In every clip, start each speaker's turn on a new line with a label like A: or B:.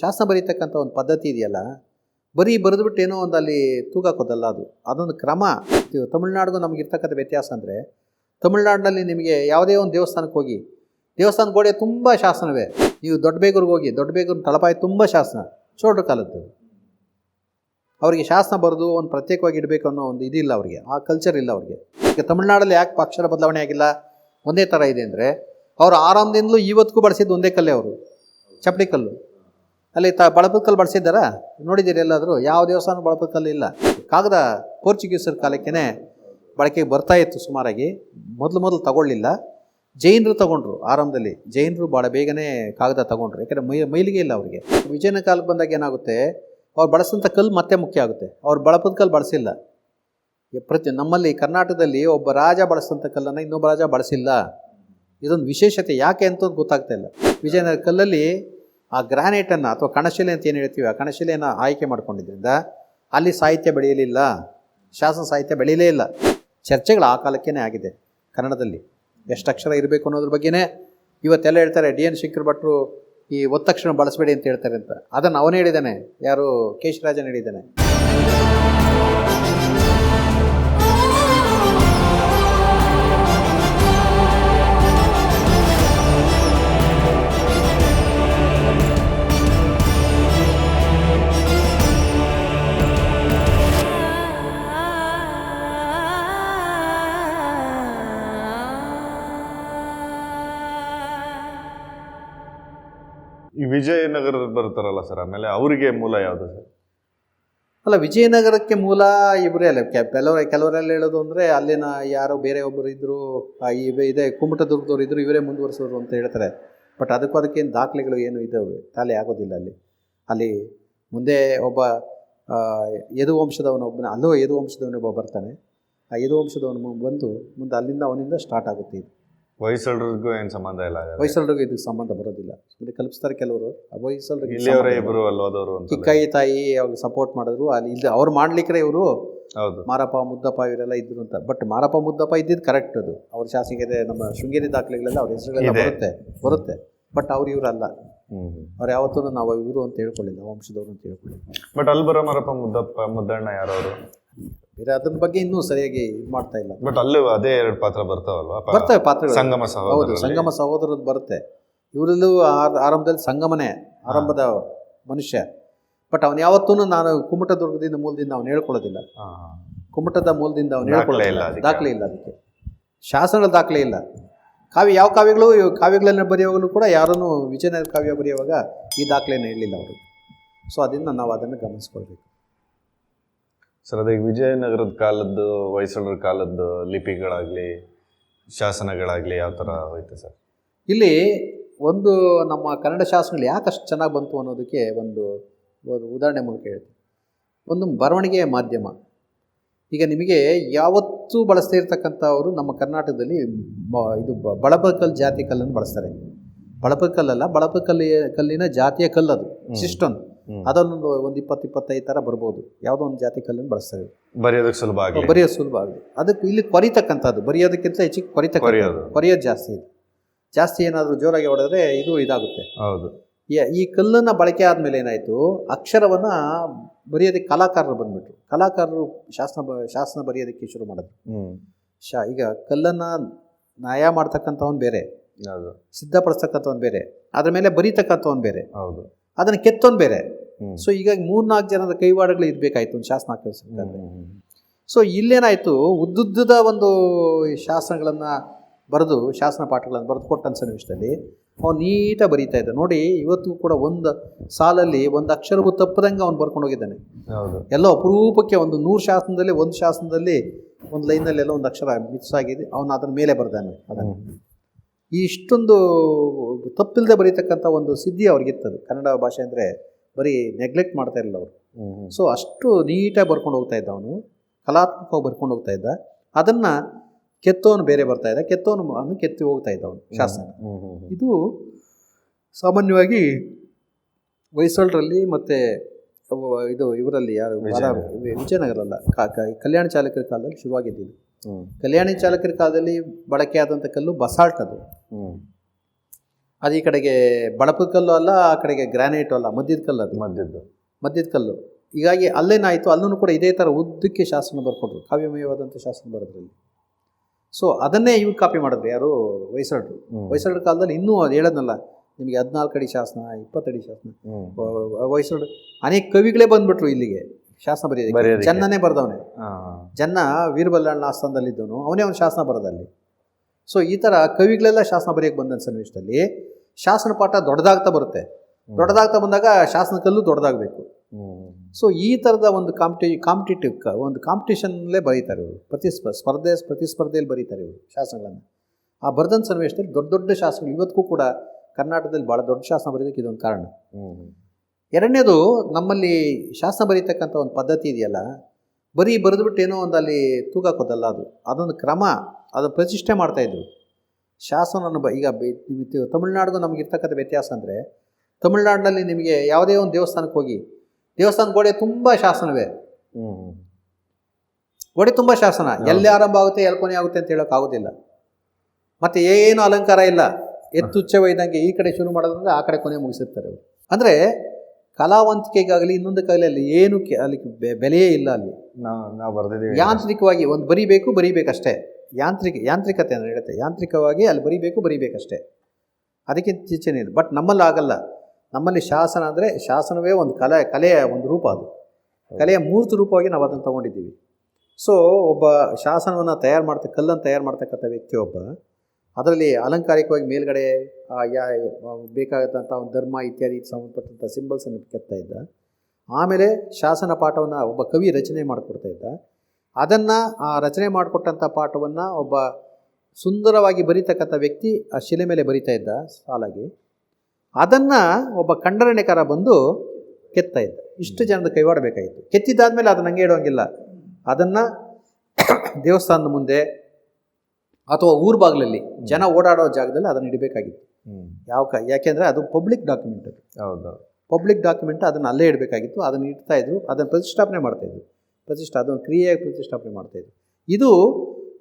A: ಶಾಸನ ಬರೀತಕ್ಕಂಥ ಒಂದು ಪದ್ಧತಿ ಇದೆಯಲ್ಲ, ಬರೀ ಬರೆದ್ಬಿಟ್ಟು ಏನೋ ಒಂದು ಅಲ್ಲಿ ತೂಗಾಕೋದಲ್ಲ ಅದು. ಅದೊಂದು ಕ್ರಮ. ತಮಿಳ್ನಾಡಿಗೂ ನಮ್ಗೆ ಇರ್ತಕ್ಕಂಥ ವ್ಯತ್ಯಾಸ ಅಂದರೆ, ತಮಿಳ್ನಾಡಿನಲ್ಲಿ ನಿಮಗೆ ಯಾವುದೇ ಒಂದು ದೇವಸ್ಥಾನಕ್ಕೆ ಹೋಗಿ ದೇವಸ್ಥಾನ ಗೋಡೆ ತುಂಬ ಶಾಸನವೇ. ನೀವು ದೊಡ್ಡ ಬೇಗೂರಿಗೆ ಹೋಗಿ ದೊಡ್ಡ ಬೇಗೂರು ತಳಪಾಯಿ ತುಂಬ ಶಾಸನ. ಚೋಳ್ರ ಕಾಲದ್ದು. ಅವರಿಗೆ ಶಾಸನ ಬರೆದು ಒಂದು ಪ್ರತ್ಯೇಕವಾಗಿ ಇಡಬೇಕು ಅನ್ನೋ ಒಂದು ಇದಿಲ್ಲ ಅವರಿಗೆ. ಆ ಕಲ್ಚರ್ ಇಲ್ಲ ಅವರಿಗೆ. ಈಗ ತಮಿಳ್ನಾಡಲ್ಲಿ ಯಾಕೆ ಅಕ್ಷರ ಬದಲಾವಣೆ ಆಗಿಲ್ಲ? ಒಂದೇ ಥರ ಇದೆ ಅಂದರೆ, ಅವರು ಆರಾಮದಿಂದಲೂ ಇವತ್ತಿಗೂ ಬಳಸಿದ್ದು ಒಂದೇ ಕಲ್ಲೇ ಅವರು. ಚಪ್ಪಡಿ ಕಲ್ಲು. ಅಲ್ಲಿ ತ ಬಳಪದ ಕಲ್ಲು ಬಳಸಿದ್ದಾರಾ ನೋಡಿದ್ದೀರಿ ಎಲ್ಲಾದರೂ? ಯಾವ ದೇವಸ್ಥಾನ ಬಳಪದ ಇಲ್ಲ. ಕಾಗದ ಪೋರ್ಚುಗೀಸರ ಕಾಲಕ್ಕೇ ಬಳಕೆಗೆ ಬರ್ತಾ ಇತ್ತು ಸುಮಾರಾಗಿ. ಮೊದಲು ಮೊದಲು ತಗೊಳ್ಳಿಲ್ಲ. ಜೈನರು ತಗೊಂಡ್ರು ಆರಂಭದಲ್ಲಿ. ಜೈನರು ಭಾಳ ಬೇಗನೆ ಕಾಗದ ತಗೊಂಡ್ರು. ಯಾಕಂದರೆ ಮೈ, ಮೈಲಿಗೆ ಇಲ್ಲ ಅವರಿಗೆ. ವಿಜಯನ ಕಾಲಕ್ಕೆ ಬಂದಾಗ ಏನಾಗುತ್ತೆ? ಅವ್ರು ಬಳಸಿದಂಥ ಕಲ್ಲು ಮತ್ತೆ ಮುಖ್ಯ ಆಗುತ್ತೆ. ಅವ್ರು ಬಳಪದ ಕಲ್ಲು ಬಳಸಿಲ್ಲ ಪ್ರತಿ ನಮ್ಮಲ್ಲಿ ಕರ್ನಾಟಕದಲ್ಲಿ ಒಬ್ಬ ರಾಜ ಬಳಸಿದಂಥ ಕಲ್ಲನ್ನು ಇನ್ನೊಬ್ಬ ರಾಜ ಬಳಸಿಲ್ಲ. ಇದೊಂದು ವಿಶೇಷತೆ ಯಾಕೆ ಅಂತ ಗೊತ್ತಾಗ್ತಾ ಇಲ್ಲ. ವಿಜಯನಗರ ಕಲ್ಲಲ್ಲಿ ಆ ಗ್ರಾನೈಟನ್ನು ಅಥವಾ ಕಣಶಿಲೆ ಅಂತ ಏನು ಹೇಳ್ತೀವಿ? ಆ ಕಣಶಿಲೆಯನ್ನು ಆಯ್ಕೆ ಮಾಡ್ಕೊಂಡಿದ್ದರಿಂದ ಅಲ್ಲಿ ಸಾಹಿತ್ಯ ಬೆಳೆಯಲಿಲ್ಲ. ಶಾಸನ ಸಾಹಿತ್ಯ ಬೆಳೆಯಲೇ ಇಲ್ಲ. ಚರ್ಚೆಗಳು ಆ ಕಾಲಕ್ಕೇ ಆಗಿದೆ ಕನ್ನಡದಲ್ಲಿ. ಎಷ್ಟು ಅಕ್ಷರ ಇರಬೇಕು ಅನ್ನೋದ್ರ ಬಗ್ಗೆನೇ ಇವತ್ತೆಲ್ಲ ಹೇಳ್ತಾರೆ, ಡಿ ಎನ್ ಶಂಕರ್ ಭಟ್ರು ಈ ಒತ್ತಕ್ಷರ ಬಳಸಬೇಡಿ ಅಂತ ಹೇಳ್ತಾರೆ ಅಂತ. ಅದನ್ನು ಅವನೇ ಹೇಳಿದ್ದಾನೆ. ಯಾರು ಕೇಶರಾಜನ್ ಹೇಳಿದ್ದಾನೆ.
B: ವಿಜಯನಗರ ಬರ್ತಾರಲ್ಲ ಸರ್, ಆಮೇಲೆ ಅವರಿಗೆ ಮೂಲ ಯಾವುದು ಸರ್?
A: ಅಲ್ಲ, ವಿಜಯನಗರಕ್ಕೆ ಮೂಲ ಇವರೇ ಅಲ್ಲ. ಕೆಲವರ ಕೆಲವರೆಲ್ಲ ಹೇಳೋದು ಅಂದರೆ ಅಲ್ಲಿನ ಯಾರೋ ಬೇರೆ ಒಬ್ಬರು ಇದ್ದರು ಇದೆ ಕುಮಟದುರ್ಗದವ್ರು ಇದ್ದರು ಇವರೇ ಮುಂದುವರಿಸೋರು ಅಂತ ಹೇಳ್ತಾರೆ. ಬಟ್ ಅದಕ್ಕೂ ಅದಕ್ಕೇನು ದಾಖಲೆಗಳು ಏನು ಇದ್ದಾವೆ ತಾಲೆ ಆಗೋದಿಲ್ಲ ಅಲ್ಲಿ. ಅಲ್ಲಿ ಮುಂದೆ ಒಬ್ಬ ಯದುವಂಶದವನೊಬ್ಬನ ಅಲ್ಲೋ ಯದುವಂಶದವನೊಬ್ಬ ಬರ್ತಾನೆ. ಆ ಯದು ವಂಶದವನು ಬಂದು ಮುಂದೆ ಅಲ್ಲಿಂದ ಅವನಿಂದ ಸ್ಟಾರ್ಟ್ ಆಗುತ್ತೆ ಇದು.
B: ಹೊಯ್ಸಳರಿಗೂ ಏನು ಸಂಬಂಧ ಇಲ್ಲ ವಯಸ್ಸಲ್ರಿಗೂ
A: ಹೊಯ್ಸಳರಿಗೆ ಇದಕ್ಕೆ ಸಂಬಂಧ ಬರೋದಿಲ್ಲ. ಸುಮ್ಮನೆ ಕಲ್ಪಿಸ್ತಾರೆ ಕೆಲವರು. ಹೊಯ್ಸಳರಿಗೆ
B: ಇಲ್ಲಿಯವರೇ ಇಬ್ಬರು ಅಲ್ಲೋದವರು
A: ಕಿಕ್ಕಾಯಿ ತಾಯಿ ಅವ್ರಿಗೆ ಸಪೋರ್ಟ್ ಮಾಡಿದ್ರು. ಅಲ್ಲಿ ಇಲ್ಲಿ ಅವ್ರು ಮಾಡ್ಲಿಕ್ಕೆ ಇವರು
B: ಹೌದು.
A: ಮಾರಪ್ಪ ಮುದ್ದಪ್ಪ ಇವರೆಲ್ಲ ಇದ್ರು ಅಂತ. ಬಟ್ ಮಾರಪ್ಪ ಮುದ್ದಪ್ಪ ಇದ್ದಿದ್ದು ಕರೆಕ್ಟ್ ಅದು. ಅವ್ರ ಶಾಸಕಿದೆ ನಮ್ಮ ಶೃಂಗೇರಿ ದಾಖಲೆಗಳೆಲ್ಲ ಅವ್ರ ಹೆಸರುಗಳೆಲ್ಲ ಬರುತ್ತೆ ಬರುತ್ತೆ. ಬಟ್ ಅವ್ರು ಇವರಲ್ಲ. ಅವ್ರು ಯಾವತ್ತೂ ನಾವು ಇವರು ಅಂತ ಹೇಳ್ಕೊಳ್ಳಿಲ್ಲ ವಂಶದವರು ಅಂತ ಹೇಳ್ಕೊಳ್ಳಿಲ್ಲ.
B: ಬಟ್ ಅಲ್ಲಿ ಬರೋ ಮಾರಪ್ಪ ಮುದ್ದಪ್ಪ ಮುದ್ದಣ್ಣ ಯಾರವರು?
A: ಬೇರೆ ಅದ್ರ ಬಗ್ಗೆ ಇನ್ನೂ ಸರಿಯಾಗಿ ಇದು ಮಾಡ್ತಾ ಇಲ್ಲ.
B: ಬಟ್ ಅಲ್ಲೂ ಅದೇ ಎರಡು ಪಾತ್ರ ಬರ್ತಾವಲ್ವಾ?
A: ಬರ್ತವೆ ಪಾತ್ರ
B: ಸಂಗಮ
A: ಹೌದು ಸಂಗಮ ಸಹೋದರದ್ದು ಬರುತ್ತೆ. ಇವರಲ್ಲೂ ಆರಂಭದಲ್ಲಿ ಸಂಗಮನೇ ಆರಂಭದ ಮನುಷ್ಯ. ಬಟ್ ಅವನು ಯಾವತ್ತೂ ನಾನು ಕುಮಟದುರ್ಗದಿಂದ ಮೂಲದಿಂದ ಅವನು ಹೇಳ್ಕೊಳ್ಳೋದಿಲ್ಲ. ಕುಮಟದ ಮೂಲದಿಂದ ಅವನು ಹೇಳ್ಕೊಳ್ಳೋದಿಲ್ಲ. ದಾಖಲೆ ಇಲ್ಲ ಅದಕ್ಕೆ. ಶಾಸನಗಳ ದಾಖಲೆ ಇಲ್ಲ. ಕಾವ್ಯ ಯಾವ ಕಾವ್ಯಗಳು ಕಾವ್ಯಗಳನ್ನು ಬರೆಯುವಾಗಲೂ ಕೂಡ ಯಾರನ್ನು ವಿಜಯನಗರ ಕಾವ್ಯ ಬರೆಯುವಾಗ ಈ ದಾಖಲೆಯನ್ನು ಹೇಳಲಿಲ್ಲ ಅವರು. ಸೊ ಅದರಿಂದ ನಾವು ಅದನ್ನು ಗಮನಿಸ್ಕೊಳ್ಬೇಕು.
B: ಸರ್ ಅದೇ ವಿಜಯನಗರದ ಕಾಲದ್ದು ಹೊಯ್ಸಳರ ಕಾಲದ್ದು ಲಿಪಿಗಳಾಗಲಿ ಶಾಸನಗಳಾಗಲಿ ಯಾವ ಥರ ಹೋಯ್ತು ಸರ್?
A: ಇಲ್ಲಿ ಒಂದು ನಮ್ಮ ಕನ್ನಡ ಶಾಸನಗಳು ಯಾಕಷ್ಟು ಚೆನ್ನಾಗಿ ಬಂತು ಅನ್ನೋದಕ್ಕೆ ಒಂದು ಒಂದು ಉದಾಹರಣೆ ಮೂಲಕ ಹೇಳ್ತೀನಿ. ಒಂದು ಬರವಣಿಗೆಯ ಮಾಧ್ಯಮ. ಈಗ ನಿಮಗೆ ಯಾವತ್ತೂ ಬಳಸ್ತಾ ಇರ್ತಕ್ಕಂಥವರು ನಮ್ಮ ಕರ್ನಾಟಕದಲ್ಲಿ ಬ- ಇದು ಬ- ಬಳಪಕಲ್ ಜಾತಿ ಕಲ್ಲನ್ನು ಬಳಸ್ತಾರೆ. ಬಳಪಕಲ್ಲಲ್ಲ ಬಳಪಕಲ್ಲಿ ಕಲ್ಲಿನ ಜಾತಿಯ ಕಲ್ಲದು ಅದು ಅದನ್ನೊಂದು ಒಂದು ಇಪ್ಪತ್ತು ಇಪ್ಪತ್ತೈದು ಥರ ಬರ್ಬೋದು. ಯಾವುದೋ ಒಂದು ಜಾತಿ ಕಲ್ಲನ್ನು ಬಳಸ್ತಾರೆ.
B: ಬರೆಯೋದಕ್ಕೆ ಸುಲಭ ಆಗಲಿ
A: ಬರೆಯೋದು ಸುಲಭ ಆಗಿದೆ. ಅದಕ್ಕೆ ಇಲ್ಲಿ ಕೊರಿತಕ್ಕಂಥದ್ದು. ಬರೆಯೋದಕ್ಕಿಂತ ಹೆಚ್ಚಿಗೆ ಕೊರಿತಕ್ಕ
B: ಕೊರೆಯೋದು.
A: ಜಾಸ್ತಿ ಇದೆ. ಜಾಸ್ತಿ ಏನಾದರೂ ಜೋರಾಗಿ ಹೊಡೆದ್ರೆ ಇದು ಇದಾಗುತ್ತೆ.
B: ಹೌದು.
A: ಈ- ಕಲ್ಲನ್ನು ಬಳಕೆ ಆದಮೇಲೆ ಏನಾಯಿತು? ಅಕ್ಷರವನ್ನು ಬರೆಯೋದಕ್ಕೆ ಕಲಾಕಾರರು ಬಂದ್ಬಿಟ್ರು. ಕಲಾಕಾರರು ಶಾಸನ ಬ ಶಾಸನ ಬರೆಯೋದಕ್ಕೆ ಶುರು ಮಾಡಿದ್ರು. ಶಾ ಈಗ ಕಲ್ಲನ್ನು ನಯ ಮಾಡ್ತಕ್ಕಂಥವನು ಬೇರೆ. ಸಿದ್ಧಪಡಿಸ್ತಕ್ಕಂಥವನು ಬೇರೆ. ಅದ್ರ ಮೇಲೆ ಬರೀತಕ್ಕಂಥವನು ಬೇರೆ.
B: ಹೌದು.
A: ಅದನ್ನು ಕೆತ್ತೊಂದು ಬೇರೆ. ಸೊ ಹೀಗಾಗಿ ಮೂರ್ನಾಲ್ಕು ಜನದ ಕೈವಾಡಗಳು ಇರಬೇಕಾಯ್ತು ಒಂದು ಶಾಸನ
B: ಕಳಿಸ್ಬೇಕಾದ್ರೆ.
A: ಸೊ ಇಲ್ಲೇನಾಯಿತು ಉದ್ದುದ್ದದ ಒಂದು ಶಾಸನಗಳನ್ನು ಬರೆದು ಶಾಸನ ಪಾಠಗಳನ್ನು ಬರೆದು ಕೊಟ್ಟ ಸನ್ನಿವೇಶದಲ್ಲಿ ಅವ್ನು ನೀಟಾಗಿ ಬರೀತಾ ಇದ್ದ. ನೋಡಿ ಇವತ್ತು ಕೂಡ ಒಂದು ಸಾಲಲ್ಲಿ ಒಂದು ಅಕ್ಷರವೂ ತಪ್ಪದಂಗೆ ಅವ್ನು ಬರ್ಕೊಂಡು ಹೋಗಿದ್ದಾನೆ.
B: ಹೌದು.
A: ಎಲ್ಲೋ ಅಪರೂಪಕ್ಕೆ ಒಂದು ನೂರು ಶಾಸನದಲ್ಲಿ ಒಂದು ಶಾಸನದಲ್ಲಿ ಒಂದು ಲೈನಲ್ಲಿ ಎಲ್ಲ ಒಂದು ಅಕ್ಷರ ಮಿಸ್ ಆಗಿದೆ. ಅವನು ಅದನ್ನ ಮೇಲೆ ಬರ್ದಾನೆ. ಅದನ್ನು. ಇಷ್ಟೊಂದು ತಪ್ಪಿಲ್ಲದೆ ಬರೀತಕ್ಕಂಥ ಒಂದು ಸಿದ್ಧಿ ಅವ್ರಿಗಿತ್ತದು. ಕನ್ನಡ ಭಾಷೆ ಅಂದರೆ ಬರೀ ನೆಗ್ಲೆಕ್ಟ್ ಮಾಡ್ತಾ ಇರಲಿಲ್ಲ ಅವರು. ಸೊ ಅಷ್ಟು ನೀಟಾಗಿ ಬರ್ಕೊಂಡು ಹೋಗ್ತಾ ಇದ್ದ ಅವನು. ಕಲಾತ್ಮಕವಾಗಿ ಬರ್ಕೊಂಡು ಹೋಗ್ತಾ ಇದ್ದ. ಅದನ್ನು ಕೆತ್ತೋನು ಬೇರೆ ಬರ್ತಾ ಇದ್ದ. ಕೆತ್ತೋನು ಅನ್ನು ಕೆತ್ತಿ ಹೋಗ್ತಾ ಇದ್ದ ಅವನು ಶಾಸನ. ಇದು ಸಾಮಾನ್ಯವಾಗಿ ಹೊಯ್ಸಳರಲ್ಲಿ ಮತ್ತು ಇದು ಇವರಲ್ಲಿ ಯಾರು?
B: ವಿಜಯನಗರ.
A: ಅಲ್ಲ. ಕಲ್ಯಾಣ ಚಾಲಕರ ಕಾಲದಲ್ಲಿ ಶುರುವಾಗಿದ್ದು ಇದು. ಕಲ್ಯಾಣಿ ಚಾಲಕರ ಕಾಲದಲ್ಲಿ ಬಳಕೆಯಾದಂಥ ಕಲ್ಲು ಬಸಾಲ್ಟ್ ಅದು. ಅದು ಈ ಕಡೆಗೆ ಬಳಪದ ಕಲ್ಲು ಅಲ್ಲ ಆ ಕಡೆಗೆ ಗ್ರಾನೈಟು ಅಲ್ಲ ಮಧ್ಯದ ಕಲ್ಲು ಅದು.
B: ಮದ್ಯದ್ದು.
A: ಮಧ್ಯದ ಕಲ್ಲು. ಹೀಗಾಗಿ ಅಲ್ಲೇನಾಯಿತು ಅಲ್ಲೂ ಕೂಡ ಇದೇ ಥರ ಉದ್ದಕ್ಕೆ ಶಾಸನ ಬರ್ಕೊಟ್ರು ಕಾವ್ಯಮಯವಾದಂಥ ಶಾಸನ ಬರೋದ್ರಲ್ಲಿ. ಸೊ ಅದನ್ನೇ ಇವ್ರು ಕಾಪಿ ಮಾಡಿದ್ರು ಯಾರು? ಹೊಯ್ಸಳರು. ಹೊಯ್ಸಳರ ಕಾಲದಲ್ಲಿ ಇನ್ನೂ ಅದು ಹೇಳೋದಲ್ಲ ನಿಮಗೆ ಹದಿನಾಲ್ಕು ಅಡಿ ಶಾಸನ ಇಪ್ಪತ್ತಡಿ ಶಾಸನ. ವಯಸ್ಸು ಅನೇಕ ಕವಿಗಳೇ ಬಂದ್ಬಿಟ್ರು ಇಲ್ಲಿಗೆ ಶಾಸನ
B: ಬರೆಯೋದು.
A: ಜನ್ನನೇ ಬರ್ದವನೆ. ಜನ್ನ ವೀರಬಲ್ಲಣ್ಣ ಆಸ್ಥಾನದಲ್ಲಿದ್ದವನು ಅವನೇ ಒಂದು ಶಾಸನ ಬರೋದಲ್ಲಿ. ಸೊ ಈ ಥರ ಕವಿಗಳೆಲ್ಲ ಶಾಸನ ಬರೆಯೋಕ್ಕೆ ಬಂದ ಸನ್ನಿವೇಶದಲ್ಲಿ ಶಾಸನ ಪಾಠ ದೊಡ್ಡದಾಗ್ತಾ ಬರುತ್ತೆ. ದೊಡ್ಡದಾಗ್ತಾ ಬಂದಾಗ ಶಾಸನ ಕಲ್ಲು ದೊಡ್ಡದಾಗಬೇಕು. ಸೊ ಈ ಥರದ ಒಂದು ಕಾಂಪಿಟಿ ಕಾಂಪಿಟೇಟಿವ್ ಒಂದು ಕಾಂಪಿಟೇಷನ್ಲೇ ಬರೀತಾರೆ ಇವರು. ಪ್ರತಿಸ್ಪ ಸ್ಪರ್ಧೆ ಪ್ರತಿಸ್ಪರ್ಧೆಯಲ್ಲಿ ಬರೀತಾರೆ ಇವರು ಶಾಸನಗಳನ್ನು. ಆ ಬರೆದಂಥ ಸನ್ನಿವೇಶದಲ್ಲಿ ದೊಡ್ಡ ದೊಡ್ಡ ಶಾಸನಗಳು ಇವತ್ತಿಗೂ ಕೂಡ ಕರ್ನಾಟಕದಲ್ಲಿ ಭಾಳ ದೊಡ್ಡ ಶಾಸನ ಬರೆಯೋದಕ್ಕೆ ಇದೊಂದು ಕಾರಣ. ಎರಡನೇದು ನಮ್ಮಲ್ಲಿ ಶಾಸನ ಬರೀತಕ್ಕಂಥ ಒಂದು ಪದ್ಧತಿ ಇದೆಯಲ್ಲ ಬರೀ ಬರೆದ್ಬಿಟ್ಟು ಏನೋ ಒಂದು ಅಲ್ಲಿ ತೂಗಾಕೋದಲ್ಲ ಅದು. ಅದೊಂದು ಕ್ರಮ ಅದು ಪ್ರತಿಷ್ಠೆ ಮಾಡ್ತಾಯಿದ್ರು ಶಾಸನವನ್ನು ಬ ಈಗ ಬೆ- ನಮಗೆ ಇರ್ತಕ್ಕಂಥ ತಮಿಳ್ನಾಡಿಗೂ ನಮಗಿರ್ತಕ್ಕಂಥ ವ್ಯತ್ಯಾಸ ಅಂದರೆ ತಮಿಳ್ನಾಡಿನಲ್ಲಿ ನಿಮಗೆ ಯಾವುದೇ ಒಂದು ದೇವಸ್ಥಾನಕ್ಕೆ ಹೋಗಿ ದೇವಸ್ಥಾನ ಗೋಡೆ ತುಂಬ ಶಾಸನವೇ. ಗೋಡೆ ತುಂಬ ಶಾಸನ. ಎಲ್ಲಿ ಆರಂಭ ಆಗುತ್ತೆ ಎಲ್ಲಿ ಕೊನೆ ಆಗುತ್ತೆ ಅಂತ ಹೇಳೋಕ್ಕಾಗೋದಿಲ್ಲ. ಮತ್ತು ಏನು ಅಲಂಕಾರ ಇಲ್ಲ. ಎತ್ತುಚ್ಚವ ಇದ್ದಂಗೆ ಈ ಕಡೆ ಶುರು ಮಾಡೋದ್ರಿಂದ ಆ ಕಡೆ ಕೊನೆ ಮುಗಿಸಿರ್ತಾರೆ ಅವರು. ಅಂದರೆ ಕಲಾವಂತಿಕೆಗಾಗಲಿ ಇನ್ನೊಂದು ಕಲೆಯಲ್ಲಿ ಏನು ಕೆ- ಅಲ್ಲಿ ಬೆಲೆಯೇ ಇಲ್ಲ ಅಲ್ಲಿ.
B: ನಾವು ಬರ್ದಿದೀವಿ
A: ಯಾಂತ್ರಿಕವಾಗಿ ಒಂದು ಬರಿಬೇಕು ಬರಿಬೇಕಷ್ಟೇ. ಯಾಂತ್ರಿಕ ಯಾಂತ್ರಿಕತೆ ಅಂತ ಹೇಳುತ್ತೆ ಯಾಂತ್ರಿಕವಾಗಿ ಅಲ್ಲಿ ಬರಿಬೇಕು ಬರಿಬೇಕಷ್ಟೇ. ಅದಕ್ಕಿಂತ ಇಲ್ಲ. ಬಟ್ ನಮ್ಮಲ್ಲಿ ಆಗಲ್ಲ. ನಮ್ಮಲ್ಲಿ ಶಾಸನ ಅಂದರೆ ಶಾಸನವೇ ಒಂದು ಕಲೆ ಕಲೆಯ ಒಂದು ರೂಪ ಅದು. ಕಲೆಯ ಮೂರ್ತ ರೂಪವಾಗಿ ನಾವು ಅದನ್ನು ತಗೊಂಡಿದ್ದೀವಿ. ಸೊ ಒಬ್ಬ ಶಾಸನವನ್ನು ತಯಾರು ಮಾಡ್ತಾ ಕಲ್ಲನ್ನು ತಯಾರು ಮಾಡ್ತಕ್ಕಂಥ ವ್ಯಕ್ತಿ ಒಬ್ಬ ಅದರಲ್ಲಿ ಅಲಂಕಾರಿಕವಾಗಿ ಮೇಲ್ಗಡೆ ಯಾ ಬೇಕಾದಂಥ ಒಂದು ಧರ್ಮ ಇತ್ಯಾದಿ ಸಂಬಂಧಪಟ್ಟಂಥ ಸಿಂಬಲ್ಸನ್ನು ಕೆತ್ತಾ ಇದ್ದ. ಆಮೇಲೆ ಶಾಸನ ಪಾಠವನ್ನು ಒಬ್ಬ ಕವಿ ರಚನೆ ಮಾಡಿಕೊಡ್ತಾ ಇದ್ದ. ಅದನ್ನು, ಆ, ರಚನೆ ಮಾಡಿಕೊಟ್ಟಂಥ ಪಾಠವನ್ನು ಒಬ್ಬ ಸುಂದರವಾಗಿ ಬರೀತಕ್ಕಂಥ ವ್ಯಕ್ತಿ, ಆ, ಶಿಲೆ ಮೇಲೆ ಬರಿತಾ ಇದ್ದ ಸಾಲಾಗಿ. ಅದನ್ನು ಒಬ್ಬ ಕಂಡರಣೆಕಾರ ಬಂದು ಕೆತ್ತಾ ಇದ್ದ. ಇಷ್ಟು ಜನದ ಕೈವಾಡಬೇಕಾಯಿತು ಕೆತ್ತಿದ್ದಾದಮೇಲೆ ಅದನ್ನ ಹಂಗೆ ಇಡೋಂಗಿಲ್ಲ. ಅದನ್ನು ದೇವಸ್ಥಾನದ ಮುಂದೆ ಅಥವಾ ಊರ ಬಾಗಿಲಲ್ಲಿ ಜನ ಓಡಾಡೋ ಜಾಗದಲ್ಲಿ ಅದನ್ನು ಇಡಬೇಕಾಗಿತ್ತು. ಯಾವ ಕ ಯಾಕೆಂದರೆ ಅದು ಪಬ್ಲಿಕ್ ಡಾಕ್ಯುಮೆಂಟ್ ಅದು.
B: ಹೌದು.
A: ಪಬ್ಲಿಕ್ ಡಾಕ್ಯುಮೆಂಟ್ ಅದನ್ನು ಅಲ್ಲೇ ಇಡಬೇಕಾಗಿತ್ತು ಅದನ್ನು ಇಡ್ತಾ ಇದ್ರು ಅದನ್ನು ಪ್ರತಿಷ್ಠಾಪನೆ ಮಾಡ್ತಾಯಿದ್ರು ಪ್ರತಿಷ್ಠಾ ಅದನ್ನು ಕ್ರಿಯೆಯಾಗಿ ಪ್ರತಿಷ್ಠಾಪನೆ ಮಾಡ್ತಾಯಿದ್ರು ಇದು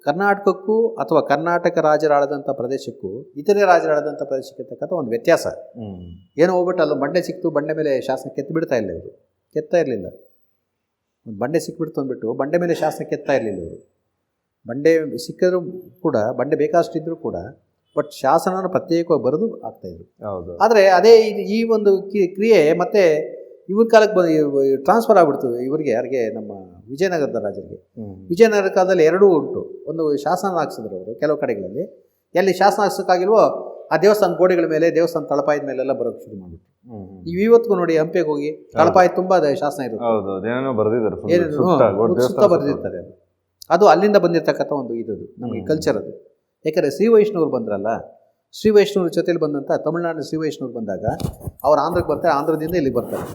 A: ಕರ್ನಾಟಕಕ್ಕೂ ಅಥವಾ ಕರ್ನಾಟಕ ರಾಜರಾಳದಂಥ ಪ್ರದೇಶಕ್ಕೂ ಇತರೆ ರಾಜರಾಳದಂಥ ಪ್ರದೇಶಕ್ಕೆ ಇರ್ತಕ್ಕಂಥ ಒಂದು ವ್ಯತ್ಯಾಸ. ಏನೋ ಹೋಗ್ಬಿಟ್ಟು ಅಲ್ಲಿ ಬಂಡೆ ಸಿಕ್ತು ಬಂಡೆ ಮೇಲೆ ಶಾಸನ ಕೆತ್ತು ಬಿಡ್ತಾ ಇಲ್ಲ ಇವರು. ಕೆತ್ತಾ ಇರಲಿಲ್ಲ. ಒಂದು ಬಂಡೆ ಸಿಕ್ಬಿಡ್ತು ಅಂದ್ಬಿಟ್ಟು ಬಂಡೆ ಮೇಲೆ ಶಾಸನ ಕೆತ್ತಾ ಇರಲಿಲ್ಲ ಇವರು. ಬಂಡೆ ಸಿಕ್ಕಿದ್ರು ಕೂಡ ಬಂಡೆ ಬೇಕಾದಷ್ಟು ಇದ್ದರೂ ಕೂಡ ಬಟ್ ಶಾಸನನ ಪ್ರತ್ಯೇಕವಾಗಿ ಬರೆದು ಆಗ್ತಾಯಿದ್ರು
B: ಹೌದು.
A: ಆದರೆ ಅದೇ ಈ ಒಂದು ಕ್ರಿಯೆ ಮತ್ತೆ ಇವ್ರ ಕಾಲಕ್ಕೆ ಬಂದು ಟ್ರಾನ್ಸ್ಫರ್ ಆಗ್ಬಿಡ್ತು ಇವರಿಗೆ ಯಾರಿಗೆ? ನಮ್ಮ ವಿಜಯನಗರದ ರಾಜರಿಗೆ. ವಿಜಯನಗರ ಕಾಲದಲ್ಲಿ ಎರಡೂ ಉಂಟು. ಒಂದು ಶಾಸನ ಹಾಕ್ಸಿದ್ರು ಅವರು ಕೆಲವು ಕಡೆಗಳಲ್ಲಿ. ಎಲ್ಲಿ ಶಾಸನ ಹಾಕ್ಸೋಕ್ಕಾಗಿಲ್ವೋ ಆ ದೇವಸ್ಥಾನ ಗೋಡೆಗಳ ಮೇಲೆ ದೇವಸ್ಥಾನ ತಳಪಾಯದ ಮೇಲೆಲ್ಲ ಬರೋಕ್ಕೆ ಶುರು
B: ಮಾಡಿಬಿಟ್ಟು.
A: ನೀವು ಇವತ್ತಿಗೂ ನೋಡಿ ಹಂಪೆಗೆ ಹೋಗಿ ತಳಪಾಯ ತುಂಬ ಶಾಸನ ಇರುತ್ತೆ.
B: ಬರ್ದಿದ್ದಾರೆ ಸುತ್ತ.
A: ಬರೆದಿರ್ತಾರೆ ಅದು. ಅದು ಅಲ್ಲಿಂದ ಬಂದಿರತಕ್ಕಂಥ ಒಂದು ಇದು ನಮಗೆ ಕಲ್ಚರ್ ಅದು. ಯಾಕಂದರೆ ಶ್ರೀ ವೈಷ್ಣವರು ಬಂದ್ರಲ್ಲ ಶ್ರೀ ವೈಷ್ಣವ್ರ ಜೊತೆಯಲ್ಲಿ ಬಂದಂಥ ತಮಿಳ್ನಾಡಿನ ಶ್ರೀ ವೈಷ್ಣವ್ರು ಬಂದಾಗ ಅವ್ರು ಆಂಧ್ರಕ್ಕೆ ಬರ್ತಾರೆ ಆಂಧ್ರದಿಂದ ಇಲ್ಲಿಗೆ ಬರ್ತಾರೆ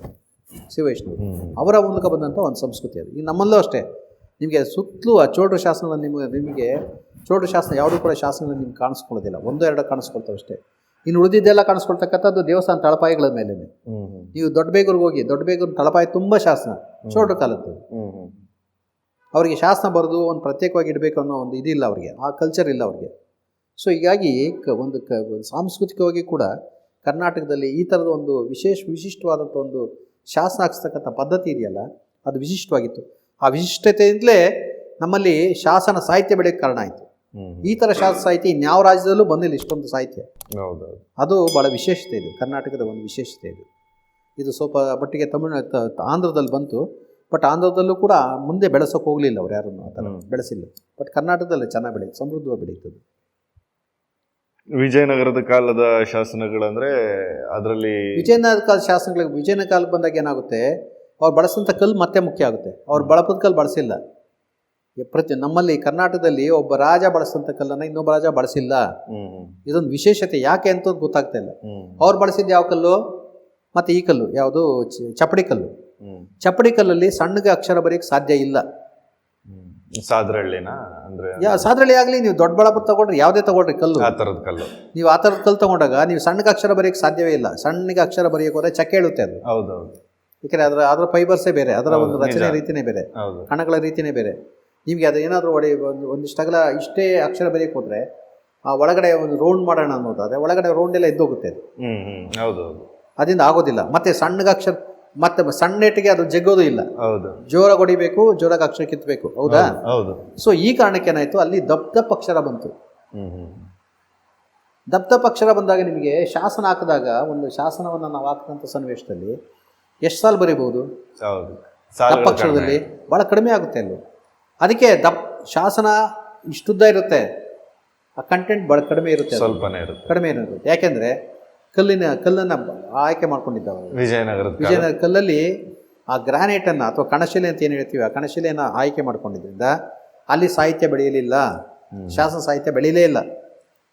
A: ಶ್ರೀ ವೈಷ್ಣವರು. ಅವರ ಮೂಲಕ ಬಂದಂಥ ಒಂದು ಸಂಸ್ಕೃತಿ ಅದು. ಈ ನಮ್ಮಲ್ಲೂ ಅಷ್ಟೇ ನಿಮಗೆ ಸುತ್ತಲೂ ಆ ಚೋಡ್ರ ಶಾಸನ ನಿಮಗೆ ನಿಮಗೆ ಚೋಟು ಶಾಸನ ಯಾವುದೂ ಕೂಡ ಶಾಸನ ನಿಮ್ಗೆ ಕಾಣಿಸ್ಕೊಳ್ಳೋದಿಲ್ಲ. ಒಂದೋ ಎರಡೋ ಕಾಣಿಸ್ಕೊಳ್ತಾವೆ ಅಷ್ಟೇ. ಇನ್ನು ಉಳಿದಿದ್ದೆಲ್ಲ ಕಾಣಿಸ್ಕೊಳ್ತಕ್ಕಂಥದ್ದು ದೇವಸ್ಥಾನ ತಳಪಾಯಿಗಳ ಮೇಲೆ. ನೀವು ದೊಡ್ಡ ಬೇಗೂರಿಗೆ ಹೋಗಿ ದೊಡ್ಡ ಬೇಗೂರು ತಳಪಾಯಿ ತುಂಬ ಶಾಸನ ಚೋಡ್ರ ಕಾಲದ್ದು. ಅವರಿಗೆ ಶಾಸನ ಬರೆದು ಒಂದು ಪ್ರತ್ಯೇಕವಾಗಿ ಇಡಬೇಕು ಅನ್ನೋ ಒಂದು ಇದಿಲ್ಲ ಅವರಿಗೆ ಆ ಕಲ್ಚರ್ ಇಲ್ಲ ಅವ್ರಿಗೆ. ಸೊ ಹೀಗಾಗಿ ಕ ಒಂದು ಕ ಸಾಂಸ್ಕೃತಿಕವಾಗಿ ಕೂಡ ಕರ್ನಾಟಕದಲ್ಲಿ ಈ ಥರದ ಒಂದು ವಿಶೇಷ ವಿಶಿಷ್ಟವಾದಂಥ ಒಂದು ಶಾಸನ ಹಾಕ್ಸ್ತಕ್ಕಂಥ ಪದ್ಧತಿ ಇದೆಯಲ್ಲ ಅದು ವಿಶಿಷ್ಟವಾಗಿತ್ತು. ಆ ವಿಶಿಷ್ಟತೆಯಿಂದಲೇ ನಮ್ಮಲ್ಲಿ ಶಾಸನ ಸಾಹಿತ್ಯ ಬೆಳೆಯೋಕ್ಕೆ ಕಾರಣ ಆಯಿತು. ಈ ಥರ ಶಾಸನ ಸಾಹಿತ್ಯ ಇನ್ಯಾವ ರಾಜ್ಯದಲ್ಲೂ ಬಂದಿಲ್ಲ ಇಷ್ಟೊಂದು ಸಾಹಿತ್ಯ.
B: ಹೌದು.
A: ಅದು ಭಾಳ ವಿಶೇಷತೆ ಇದು ಕರ್ನಾಟಕದ ಒಂದು ವಿಶೇಷತೆ ಇದು. ಇದು ಸ್ವಲ್ಪ ಮಟ್ಟಿಗೆ ತಮಿಳು ಆಂಧ್ರದಲ್ಲಿ ಬಂತು. ಬಟ್ ಆಂಧ್ರದಲ್ಲೂ ಕೂಡ ಮುಂದೆ ಬೆಳೆಸೋಕೆ ಹೋಗಲಿಲ್ಲ ಅವ್ರು ಯಾರನ್ನು ಆ ಥರ ಬೆಳೆಸಿಲ್ಲ. ಬಟ್ ಕರ್ನಾಟಕದಲ್ಲಿ ಚೆನ್ನಾಗಿ ಬೆಳೆಯುತ್ತೆ ಸಮೃದ್ಧವಾಗಿ ಬೆಳೀತದೆ.
B: ವಿಜಯನಗರದ ಕಾಲದ ಶಾಸನಗಳಂದರೆ ಅದರಲ್ಲಿ
A: ವಿಜಯನಗರ ಕಾಲದ ಶಾಸನಗಳಿಗೆ ವಿಜಯನಗರ ಕಾಲಕ್ಕೆ ಬಂದಾಗ ಏನಾಗುತ್ತೆ ಅವ್ರು ಬಳಸಿದಂಥ ಕಲ್ಲು ಮತ್ತೆ ಮುಖ್ಯ ಆಗುತ್ತೆ. ಅವ್ರು ಬಳಪದ ಕಲ್ಲು ಬಳಸಿಲ್ಲ. ಪ್ರತಿ ನಮ್ಮಲ್ಲಿ ಕರ್ನಾಟಕದಲ್ಲಿ ಒಬ್ಬ ರಾಜ ಬಳಸಿದಂಥ ಕಲ್ಲನ್ನು ಇನ್ನೊಬ್ಬ ರಾಜ ಬಳಸಿಲ್ಲ. ಇದೊಂದು ವಿಶೇಷತೆ ಯಾಕೆ ಅಂತ ಗೊತ್ತಾಗ್ತಾ ಇಲ್ಲ. ಅವ್ರು ಬಳಸಿದ್ದು ಯಾವ ಕಲ್ಲು? ಮತ್ತು ಈ ಕಲ್ಲು ಯಾವುದು? ಚಪಡಿ ಚಪ್ಪಡಿ ಕಲ್ಲು. ಚಪ್ಪಡಿ ಕಲ್ಲಲ್ಲಿ ಸಣ್ಣಗೆ ಅಕ್ಷರ ಬರೆಯಕ್ಕೆ ಸಾಧ್ಯ ಇಲ್ಲ.
B: ಸಾದ್ರಳ್ಳಿನ ಅಂದ್ರೆ
A: ಯಾ ಸಾದ್ರಳ್ಳಿ ಆಗಲಿ ನೀವು ದೊಡ್ಡಬಳ್ಳಾಪುರ ತಗೊಂಡ್ರೆ ಯಾವುದೇ ತಗೊಂಡ್ರಿ ಕಲ್ಲು.
B: ಆ ತರದ ಕಲ್ಲು.
A: ನೀವು ಆ ತರದ ಕಲ್ಲು ತಗೊಂಡಾಗ ನೀವು ಸಣ್ಣಗೆ ಅಕ್ಷರ ಬರೆಯಕ್ಕೆ ಸಾಧ್ಯವೇ ಇಲ್ಲ. ಸಣ್ಣಗೆ ಅಕ್ಷರ ಬರೆಯಕ್ಕೆ ಹೋದ್ರೆ ಚಕ್ಕೆ ಹೇಳುತ್ತೆ ಅದು.
B: ಹೌದೌದು.
A: ಯಾಕಂದರೆ ಅದರ ಅದರ ಫೈಬರ್ಸೇ ಬೇರೆ ಅದರ ಒಂದು ರಚನೆ ರೀತಿನೇ ಬೇರೆ ಕಣಗಳ ರೀತಿನೇ ಬೇರೆ. ನಿಮಗೆ ಅದು ಏನಾದರೂ ಒಡೆ ಒಂದು ಒಂದಿಷ್ಟು ಅಗಲ ಇಷ್ಟೇ ಅಕ್ಷರ ಬರೆಯಕ್ಕೆ ಹೋದ್ರೆ ಆ ಒಳಗಡೆ ಒಂದು ರೌಂಡ್ ಮಾಡೋಣ ಅನ್ನೋದಾದ್ರೆ ಒಳಗಡೆ ರೌಂಡ್ ಎಲ್ಲ ಎದ್ದೋಗುತ್ತೆ ಅದು.
B: ಹ್ಮ್ ಹ್ಮ್. ಹೌದು ಹೌದು
A: ಅದರಿಂದ ಆಗೋದಿಲ್ಲ. ಮತ್ತೆ ಸಣ್ಣಗೆ ಅಕ್ಷರ ಮತ್ತೆ ಸಣ್ಣ ನೆಟ್ಟಿಗೆ ಅದು ಜಗ್ಗೋದು ಇಲ್ಲ.
B: ಹೌದು.
A: ಜೋರಾಗಿ ಹೊಡಿಬೇಕು ಜೋರಾಗಿ ಅಕ್ಷರ ಕಿತ್ತಬೇಕು ಹೌದಾ?
B: ಹೌದು
A: ಸೊ ಈ ಕಾರಣಕ್ಕೆ ಏನಾಯ್ತು? ಅಲ್ಲಿ ದಪ್ಪ ದಪ್ಪ ಅಕ್ಷರ ಬಂತು. ದಪ್ಪ ದಪ್ಪ ಅಕ್ಷರ ಬಂದಾಗ ನಿಮಗೆ ಶಾಸನ ಹಾಕಿದಾಗ ಒಂದು ಶಾಸನವನ್ನು ನಾವು ಹಾಕಿದಂಥ ಸನ್ನಿವೇಶದಲ್ಲಿ ಎಷ್ಟು ಸಾಲ ಬರೀಬಹುದು?
B: ಹೌದು.
A: ದಪ್ಪ ಅಕ್ಷರದಲ್ಲಿ ಭಾಳ ಕಡಿಮೆ ಆಗುತ್ತೆ ಅಲ್ಲಿ. ಅದಕ್ಕೆ ದಪ್ ಶಾಸನ ಇಷ್ಟುದ್ದ ಇರುತ್ತೆ. ಆ ಕಂಟೆಂಟ್ ಭಾಳ ಕಡಿಮೆ ಇರುತ್ತೆ
B: ಸ್ವಲ್ಪ ಇರುತ್ತೆ.
A: ಕಡಿಮೆ ಇರುತ್ತೆ ಯಾಕೆಂದರೆ ಕಲ್ಲಿನ ಕಲ್ಲನ್ನು ಆಯ್ಕೆ ಮಾಡ್ಕೊಂಡಿದ್ದಾವೆ
B: ವಿಜಯನಗರ
A: ವಿಜಯನಗರ ಕಲ್ಲಲ್ಲಿ ಆ ಗ್ರಾನೈಟನ್ನು ಅಥವಾ ಕಣಶಿಲೆ ಅಂತ ಏನು ಹೇಳ್ತೀವಿ ಆ ಕಣಶಿಲೆಯನ್ನು ಆಯ್ಕೆ ಮಾಡ್ಕೊಂಡಿದ್ದರಿಂದ ಅಲ್ಲಿ ಸಾಹಿತ್ಯ ಬೆಳೆಯಲಿಲ್ಲ. ಶಾಸನ ಸಾಹಿತ್ಯ ಬೆಳೀಲೇ ಇಲ್ಲ.